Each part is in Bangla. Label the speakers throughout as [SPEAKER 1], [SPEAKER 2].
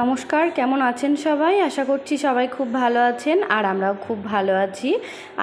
[SPEAKER 1] নমস্কার, কেমন আছেন সবাই? আশা করছি সবাই খুব ভালো আছেন আর আমরাও খুব ভালো আছি।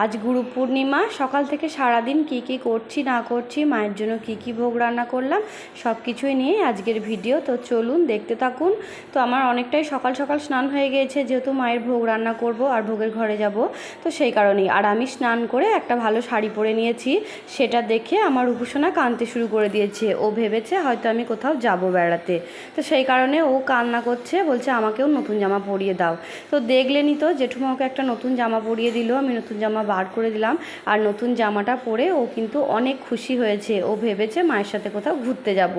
[SPEAKER 1] আজ গুরু পূর্ণিমা, সকাল থেকে সারাদিন কি কি করছি, না করছি, মায়ের জন্য কি কি ভোগ রান্না করলাম সব কিছুই নিয়ে আজকের ভিডিও। তো চলুন দেখতে থাকুন। তো আমার অনেকটাই সকাল সকাল স্নান হয়ে গিয়েছে, যেহেতু মায়ের ভোগ রান্না করব আর ভোগের ঘরে যাব। তো সেই কারণেই আর আমি স্নান করে একটা ভালো শাড়ি পরে নিয়েছি, সেটা দেখে আমার উপাসনা কাঁদতে শুরু করে দিয়েছে। ও ভেবেছে হয়তো আমি কোথাও যাব বেড়াতে। তো সেই কারণে ও কান্না করছে বলছে, আমাকেও নতুন জামা পরিয়ে দাও। তো দেখলেনি তো জেঠুমা ওকে একটা নতুন জামা পরিয়ে দিল, আমি নতুন জামা বার করে দিলাম। আর নতুন জামাটা পরে ও কিন্তু অনেক খুশি হয়েছে। ও ভেবেছে, মায়ের সাথে কোথাও ঘুরতে যাব।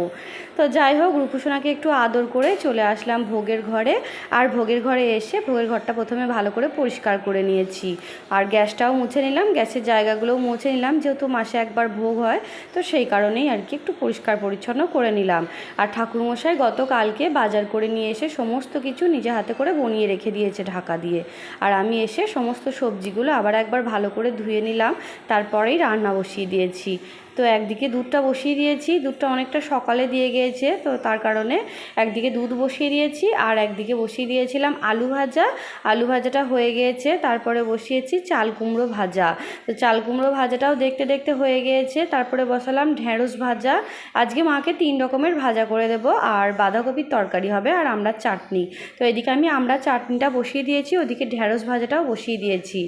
[SPEAKER 1] তো যাই হোক রূপসোনাকে একটু আদর করে চলে আসলাম ভোগের ঘরে। আর ভোগের ঘরে এসে ভোগের ঘরটা প্রথমে ভালো করে পরিষ্কার করে নিয়েছি। আর গ্যাসটাও মুছে নিলাম, গ্যাসের জায়গাগুলোও মুছে নিলাম। যেহেতু মাসে একবার ভোগ হয়, তো সেই কারণেই আর কি একটু পরিষ্কার পরিচ্ছন্ন করে নিলাম। আর ঠাকুরমশাই গতকালকে বাজার করে নিয়ে এসে সমস্ত কিছু নিজে হাতে করে বনিয়ে রেখে দিয়েছে ঢাকা দিয়ে। আর আমি এসে সমস্ত সবজিগুলো আবার একবার ভালো করে ধুয়ে নিলাম, তারপরেই রান্না বসিয়ে দিয়েছি। তো একদিকে দুধটা বসিয়ে দিয়েছি, দুধটা অনেকটা সকালে দিয়ে গিয়েছে, তো তার কারণে একদিকে দুধ বসিয়ে দিয়েছি আর একদিকে বসিয়ে দিয়েছিলাম আলু ভাজা। আলু ভাজাটা হয়ে গিয়েছে, তারপরে বসিয়েছি চাল কুমড়ো ভাজা। তো চাল কুমড়ো ভাজাটাও দেখতে দেখতে হয়ে গিয়েছে, তারপরে বসালাম ঢেঁড়স ভাজা। আজকে মাকে তিন রকমের ভাজা করে দেবো, আর বাঁধাকপির তরকারি হবে আর আমরা চাটনি। তো এদিকে আমি আমরা চাটনিটা বসিয়ে দিয়েছি, ওদিকে ঢেঁড়স ভাজাটাও বসিয়ে দিয়েছি।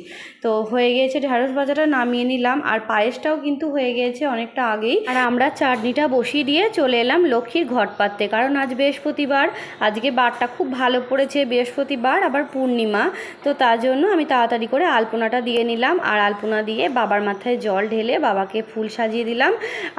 [SPEAKER 1] তো হয়ে গিয়েছে ঢেঁড়স ভাজাটা নামিয়ে নিলাম, আর পায়েসটাও কিন্তু হয়ে গিয়েছে অনেকটা আগেই। আর আমরা চাটনিটা বসিয়ে দিয়ে চলে এলাম লক্ষ্মীর ঘট পাততে কারণ আজ বৃহস্পতিবার। আজকে বারটা খুব ভালো পড়েছে বৃহস্পতিবার, আবার পূর্ণিমা। তো তার জন্য আমি তাড়াতাড়ি করে আলপনাটা দিয়ে নিলাম। আর আলপনা দিয়ে বাবার মাথায় জল ঢেলে বাবাকে ফুল সাজিয়ে দিলাম।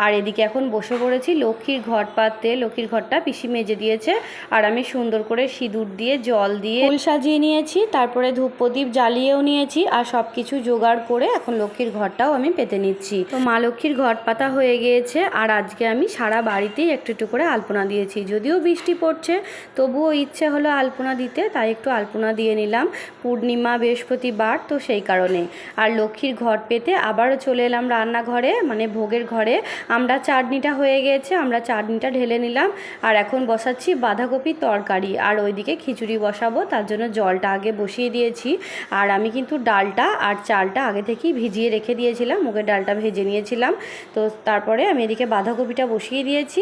[SPEAKER 1] আর এদিকে এখন বসে পড়েছি লক্ষ্মীর ঘট পাততে লক্ষ্মীর ঘরটা পিসি মেজে দিয়েছে। আর আমি সুন্দর করে সিঁদুর দিয়ে, জল দিয়ে ফুল সাজিয়ে নিয়েছি। তারপরে ধূপ প্রদীপ জ্বালিয়েও নিয়েছি। আর সব কিছু জোগাড় করে এখন লক্ষ্মীর ঘরটাও আমি পেতে নিচ্ছি। তো মা লক্ষ্মীর ঘট পাতা হয়ে গিয়েছে আর আজকে আমি সারা বাড়িতেই একটু একটু করে আলপনা দিয়েছি। যদিও বৃষ্টি পড়ছে, তবুও ইচ্ছে হলো আলপনা দিতে, তাই একটু আলপনা দিয়ে নিলাম। পূর্ণিমা, বৃহস্পতিবার, তো সেই কারণে। আর লক্ষ্মীর ঘর পেতে আবারও চলে এলাম রান্নাঘরে মানে ভোগের ঘরে। আমরা চাটনিটা হয়ে গিয়েছে, আমরা চাটনিটা ঢেলে নিলাম। আর এখন বসাচ্ছি বাঁধাকপির তরকারি। আর ওইদিকে খিচুড়ি বসাবো, তার জন্য জলটা আগে বসিয়ে দিয়েছি। আর আমি কিন্তু ডালটা আর চালটা আগে থেকেই ভিজিয়ে রেখে দিয়েছিলাম, মুগের ডালটা ভেজে নিয়েছিলাম। তো তারপরে আমি এদিকে বাঁধাকপিটা বসিয়ে দিয়েছি।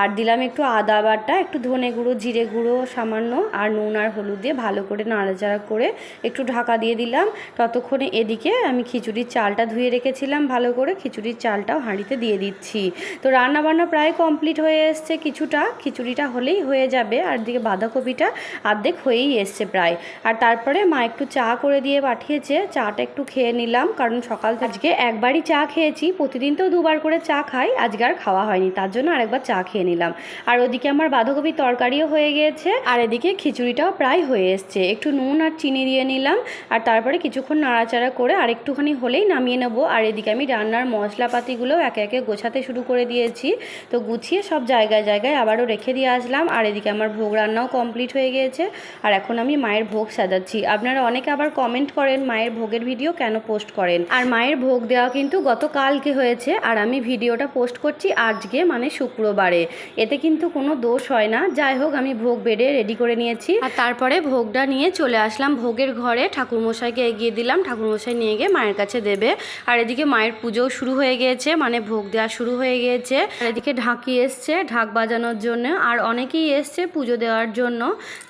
[SPEAKER 1] আর দিলাম একটু আদা বাটা, একটু ধনে গুঁড়ো, জিরে গুঁড়ো সামান্য, আর নুন আর হলুদ দিয়ে ভালো করে নাড়াচাড়া করে একটু ঢাকা দিয়ে দিলাম। ততক্ষণে এদিকে আমি খিচুড়ির চালটা ধুয়ে রেখেছিলাম ভালো করে। খিচুড়ির চালটাও হাঁড়িতে দিয়ে দিচ্ছি। তো রান্নাবান্না প্রায় কমপ্লিট হয়ে এসছে কিছুটা। খিচুড়িটা হলেই হয়ে যাবে। আর দিকে বাঁধাকপিটা অর্ধেক হয়েই এসছে প্রায়। আর তারপরে মা একটু চা করে দিয়ে পাঠিয়েছে। চাটা একটু খেয়ে নিলাম। কারণ সকাল আজকে একবারই চা খেয়েছি। প্রতিদিন তো দুবার করে চা খাই, আজকে আর খাওয়া হয়নি, তার জন্য আরেকবার চা খেয়ে নিলাম। আর ওদিকে আমার বাঁধাকপির তরকারিও হয়ে গিয়েছে, আর এদিকে খিচুড়িটাও প্রায় হয়ে এসছে। একটু নুন আর চিনি দিয়ে নিলাম, আর তারপরে কিছুক্ষণ নাড়াচাড়া করে আর একটুখানি হলেই নামিয়ে নেব। আর এদিকে আমি রান্নার মশলাপাতিগুলো একে একে গোছাতে শুরু করে দিয়েছি। তো গুছিয়ে সব জায়গায় জায়গায় আবারও রেখে দিয়ে আসলাম। আর এদিকে আমার ভোগ রান্নাও কমপ্লিট হয়ে গিয়েছে। আর এখন আমি মায়ের ভোগ সাজাচ্ছি। আপনারা অনেকে আবার কমেন্ট করেন মায়ের ভোগের ভিডিও কেন পোস্ট করেন। আর মায়ের ভোগ দেওয়া কিন্তু গতকালকে হয়েছে। আর আমি ভিডিওটা পোস্ট করছি আজকে মানে শুক্রবারে। এতে কিন্তু কোনো দোষ হয় না। যাই হোক, আমি ভোগ বেড়ে রেডি করে নিয়েছি। আর তারপরে ভোগটা নিয়ে চলে আসলাম ভোগের ঘরে। ঠাকুরমশাইকে এগিয়ে দিলাম। ঠাকুরমশাই নিয়ে গিয়ে মায়ের কাছে দেবে। আর এদিকে মায়ের পুজোও শুরু হয়ে গিয়েছে মানে ভোগ দেওয়া শুরু হয়ে গিয়েছে। আর এদিকে ঢাকি এসছে, ঢাক বাজানোর জন্য। আর অনেকেই এসছে পুজো দেওয়ার জন্য।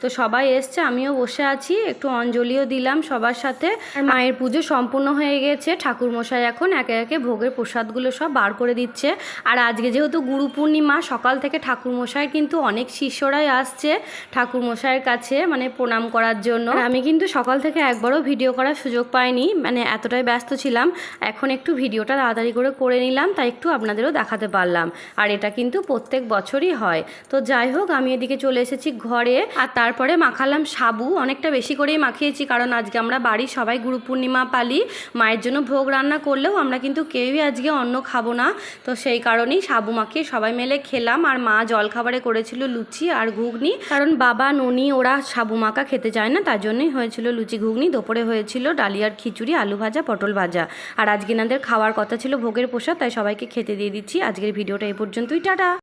[SPEAKER 1] তো সবাই এসছে, আমিও বসে আছি, একটু অঞ্জলিও দিলাম সবার সাথে। আর মায়ের পুজো সম্পূর্ণ হয়ে গেছে ঠাকুরমশাই এখন একে একে ভোগের প্রসাদগুলো সব বার করে দিচ্ছে। আর আজকে যেহেতু গুরু পূর্ণিমা, সকাল থেকে ঠাকুরমশাই কিন্তু অনেক শিষ্যরাই আসছে ঠাকুরমশাইয়ের কাছে মানে প্রণাম করার জন্য। আমি কিন্তু সকাল থেকে একবারও ভিডিও করার সুযোগ পাইনি মানে এতটাই ব্যস্ত ছিলাম। এখন একটু ভিডিওটা তাড়াতাড়ি করে করে নিলাম, তাই একটু আপনাদেরও দেখাতে পারলাম। আর এটা কিন্তু প্রত্যেক বছরই হয়। তো যাই হোক, আমি এদিকে চলে এসেছি ঘরে। আর তারপরে মাখালাম সাবু, অনেকটা বেশি করেই মাখিয়েছি, কারণ আজকে আমরা বাড়ির সবাই গুরু পূর্ণিমা পালি। মায়ের জন্য ভোগ রান্না করলেও আমরা কিন্তু কেউই আজকে অন্ন খাব না। তো সেই কারণেই সাবু মাখিয়ে সবাই মিলে খেলাম। আর মা জলখাবারে করেছিল লুচি আর ঘুগনি। কারণ বাবা, ননি, ওরা সাবু মাখা খেতে চায় না, তার জন্যই হয়েছিল লুচি, ঘুগনি। দুপুরে হয়েছিল ডালিয়ার খিচুড়ি, আলু ভাজা, পটল ভাজা। আর আজকে নাদের খাওয়ার কথা ছিল ভোগের প্রসাদ, তাই সবাইকে খেতে দিয়ে দিচ্ছি। আজকের ভিডিওটা এই পর্যন্তই। টাটা!